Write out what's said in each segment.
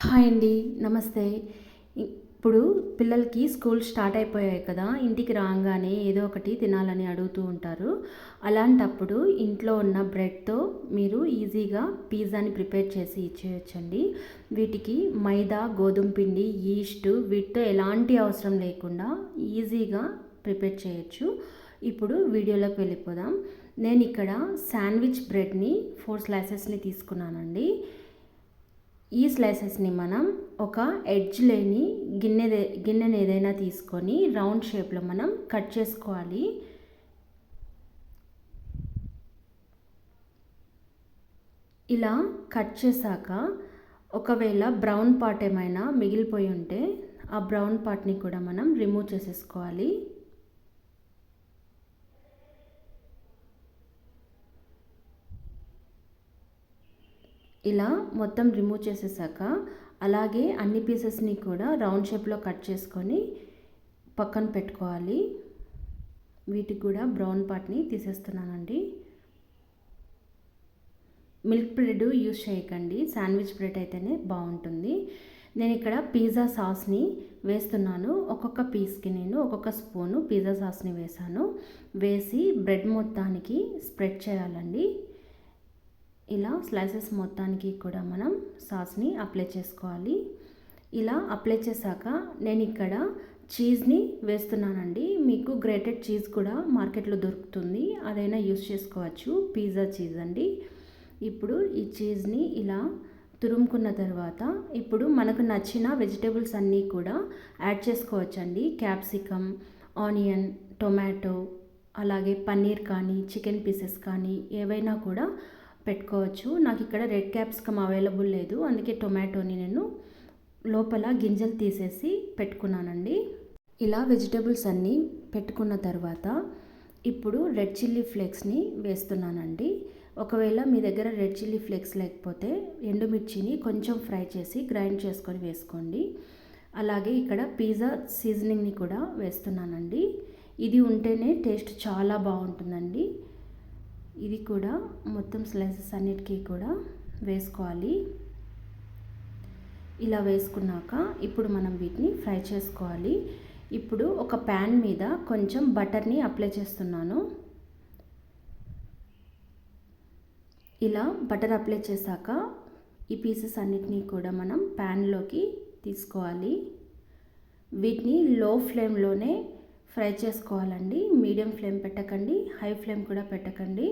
Hi అండి నమస్తే. ఇప్పుడు పిల్లలకి స్కూల్ స్టార్ట్ అయిపోయాయి కదా ఇంటికి రాగానే ఏదో ఒకటి తినాలని అడుగుతూ ఉంటారు. అలాంటప్పుడు ఇంట్లో ఉన్న బ్రెడ్తో మీరు ఈజీగా పిజ్జాని ప్రిపేర్ చేసి ఇచ్చేయచ్చండి. వీటికి మైదా గోధుమ పిండి ఈస్ట్ వీటితో ఎలాంటి అవసరం లేకుండా ఈజీగా ప్రిపేర్ చేయొచ్చు. ఇప్పుడు వీడియోలోకి వెళ్ళిపోదాం. నేను ఇక్కడ శాండ్విచ్ బ్రెడ్ని ఫోర్ స్లైసెస్ని తీసుకున్నానండి. ఈ స్లైసెస్ని మనం ఒక ఎడ్జ్ లేని గిన్నె గిన్నెని ఏదైనా తీసుకొని రౌండ్ షేప్లో మనం కట్ చేసుకోవాలి. ఇలా కట్ చేశాక ఒకవేళ బ్రౌన్ పార్ట్ ఏమైనా మిగిలిపోయి ఉంటే ఆ బ్రౌన్ పార్ట్ని కూడా మనం రిమూవ్ చేసేసుకోవాలి. ఇలా మొత్తం రిమూవ్ చేసేసాక అలాగే అన్ని పీసెస్ని కూడా రౌండ్ షేప్లో కట్ చేసుకొని పక్కన పెట్టుకోవాలి. వీటికి కూడా బ్రౌన్ పార్ట్ని తీసేస్తున్నానండి. మిల్క్ బ్రెడ్ యూజ్ చేయకండి. శాండ్విచ్ బ్రెడ్ అయితేనే బాగుంటుంది. నేను ఇక్కడ పిజ్జా సాస్ని వేస్తున్నాను. ఒక్కొక్క పీస్కి నేను ఒక్కొక్క స్పూను పిజ్జా సాస్ని వేసాను వేసి బ్రెడ్ మొత్తానికి స్ప్రెడ్ చేయాలండి. ఇలా స్లైసెస్ మొత్తానికి కూడా మనం సాస్ని అప్లై చేసుకోవాలి. ఇలా అప్లై చేశాక నేను ఇక్కడ చీజ్ని వేస్తున్నానండి. మీకు గ్రేటెడ్ చీజ్ కూడా మార్కెట్లో దొరుకుతుంది. అదైనా యూస్ చేసుకోవచ్చు. పిజ్జా చీజ్ అండి. ఇప్పుడు ఈ చీజ్ని ఇలా తురుముకున్న తర్వాత ఇప్పుడు మనకు నచ్చిన వెజిటేబుల్స్ అన్నీ కూడా యాడ్ చేసుకోవచ్చండి. క్యాప్సికమ్ ఆనియన్ టొమాటో అలాగే పన్నీర్ కానీ చికెన్ పీసెస్ కానీ ఏవైనా కూడా పెట్టుకోవచ్చు. నాకు ఇక్కడ రెడ్ క్యాప్సికమ్ అవైలబుల్ లేదు. అందుకే టొమాటోని నేను లోపల గింజలు తీసేసి పెట్టుకున్నానండి. ఇలా వెజిటేబుల్స్ అన్నీ పెట్టుకున్న తర్వాత ఇప్పుడు రెడ్ చిల్లీ ఫ్లేక్స్ని వేస్తున్నానండి. ఒకవేళ మీ దగ్గర రెడ్ చిల్లీ ఫ్లేక్స్ లేకపోతే ఎండుమిర్చిని కొంచెం ఫ్రై చేసి గ్రైండ్ చేసుకొని వేసుకోండి. అలాగే ఇక్కడ పిజ్జా సీజనింగ్ని కూడా వేస్తున్నానండి. ఇది ఉంటేనే టేస్ట్ చాలా బాగుంటుందండి. ఇది కూడా మొత్తం స్లైసెస్ అన్నిటికీ కూడా వేసుకోవాలి. ఇలా వేసుకున్నాక ఇప్పుడు మనం వీటిని ఫ్రై చేసుకోవాలి. ఇప్పుడు ఒక ప్యాన్ మీద కొంచెం బటర్ని అప్లై చేస్తున్నాను. ఇలా బటర్ అప్లై చేశాక ఈ పీసెస్ అన్నిటినీ కూడా మనం ప్యాన్లోకి తీసుకోవాలి. వీటిని లో ఫ్లేమ్లోనే ఫ్రై చేసుకోవాలండి. మీడియం ఫ్లేమ్ పెట్టకండి. హై ఫ్లేమ్ కూడా పెట్టకండి.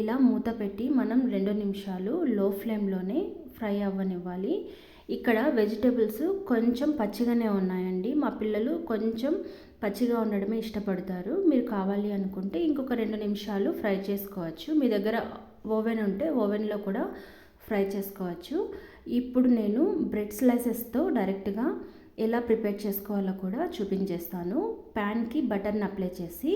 ఇలా మూత పెట్టి మనం రెండు నిమిషాలు లో ఫ్లేమ్లోనే ఫ్రై అవ్వనివ్వాలి. ఇక్కడ వెజిటేబుల్స్ కొంచెం పచ్చిగానే ఉన్నాయండి. మా పిల్లలు కొంచెం పచ్చిగా ఉండడమే ఇష్టపడతారు. మీరు కావాలి అనుకుంటే ఇంకొక రెండు నిమిషాలు ఫ్రై చేసుకోవచ్చు. మీ దగ్గర ఓవెన్ ఉంటే ఓవెన్లో కూడా ఫ్రై చేసుకోవచ్చు. ఇప్పుడు నేను బ్రెడ్ స్లైసెస్తో డైరెక్ట్గా ఎలా ప్రిపేర్ చేసుకోవాలో కూడా చూపించేస్తాను. ప్యాన్కి బటర్ని అప్లై చేసి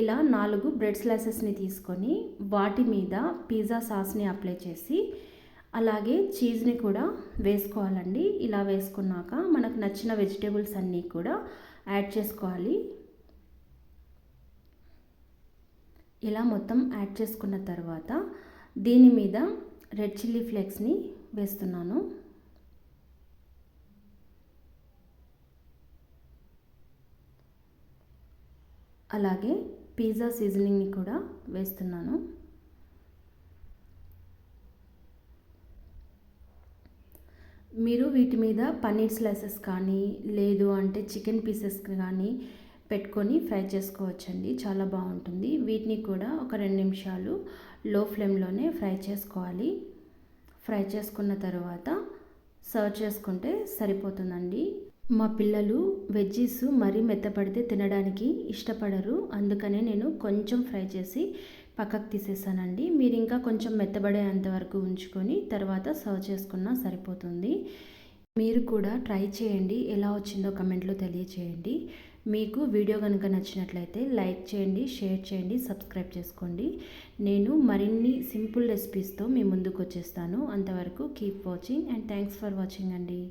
ఇలా నాలుగు బ్రెడ్ స్లైసెస్ని తీసుకొని వాటి మీద పిజ్జా సాస్ని అప్లై చేసి అలాగే చీజ్ని కూడా వేసుకోవాలండి. ఇలా వేసుకున్నాక మనకు నచ్చిన వెజిటేబుల్స్ అన్నీ కూడా యాడ్ చేసుకోవాలి. ఇలా మొత్తం యాడ్ చేసుకున్న తర్వాత దీని మీద రెడ్ చిల్లీ ఫ్లేక్స్ని వేస్తున్నాను. అలాగే పిజ్జా సీజనింగ్ని కూడా వేస్తున్నాను. మీరు వీటి మీద పన్నీర్ స్లైసెస్ కానీ లేదు అంటే చికెన్ పీసెస్ కానీ పెట్టుకొని ఫ్రై చేసుకోవచ్చండి. చాలా బాగుంటుంది. వీటిని కూడా ఒక రెండు నిమిషాలు లో ఫ్లేమ్లోనే ఫ్రై చేసుకోవాలి. ఫ్రై చేసుకున్న తర్వాత సర్వ్ చేసుకుంటే సరిపోతుందండి. మా పిల్లలు వెజ్జీస్ మరీ మెత్తపడితే తినడానికి ఇష్టపడరు. అందుకనే నేను కొంచెం ఫ్రై చేసి పక్కకు తీసేసానండి. మీరు ఇంకా కొంచెం మెత్తబడేంత వరకు ఉంచుకొని తర్వాత సర్వ్ చేసుకున్నా సరిపోతుంది. మీరు కూడా ట్రై చేయండి. ఎలా వచ్చిందో కమెంట్లో తెలియచేయండి. మీకు వీడియో కనుక నచ్చినట్లయితే లైక్ చేయండి షేర్ చేయండి సబ్స్క్రైబ్ చేసుకోండి. నేను మరిన్ని సింపుల్ రెసిపీస్తో మీ ముందుకు వచ్చేస్తాను. అంతవరకు keep watching and thanks for watching అండి.